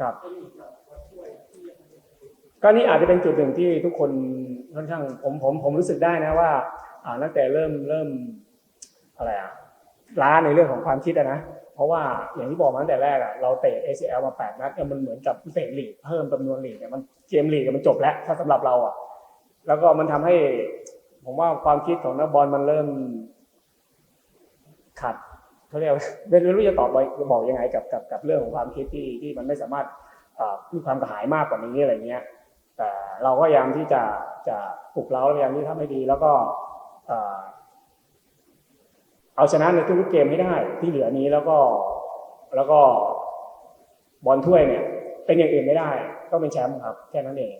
ครับ ก็นี่อาจจะเป็นจุดหนึ่งที่ทุกคนค่อนข้างผมผมผมรู้สึกได้นะว่า อ่าตั้งแต่เริ่มเริ่มอะไรอะล้าในเรื่องของความคิดนะเพราะว่าอย่างที่บอกมาตั้งแต่แรกอะเราเตะ ACL มาแปดนัดเนี่ยมันเหมือนกับเตะลีกเพิ่มจำนวนลีกเนี่ยมันเกมลีกมันจบแล้วถ้าสำหรับเราอะแล้วก็มันทำให้ ผมว่าความคิดของนักบอลมันเริ่มขัด เขาเรียกไม่รู้จะตอบบอกยังไงกับกับกับเรื่องของความคิดที่ที่มันไม่สามารถมีความกระหายมากกว่านี้อะไรเงี้ยแต่เราก็พยายามที่จะจะปลุกเราพยายามที่ทำให้ดี แล้วก็เอาชนะในทุกๆเกมให้ได้ที่เหลือนี้แล้วก็แล้วก็บอลถ้วยเนี่ย เป็นอย่างอื่นไม่ได้ ก็เป็นแชมป์ครับแค่นั้นเอง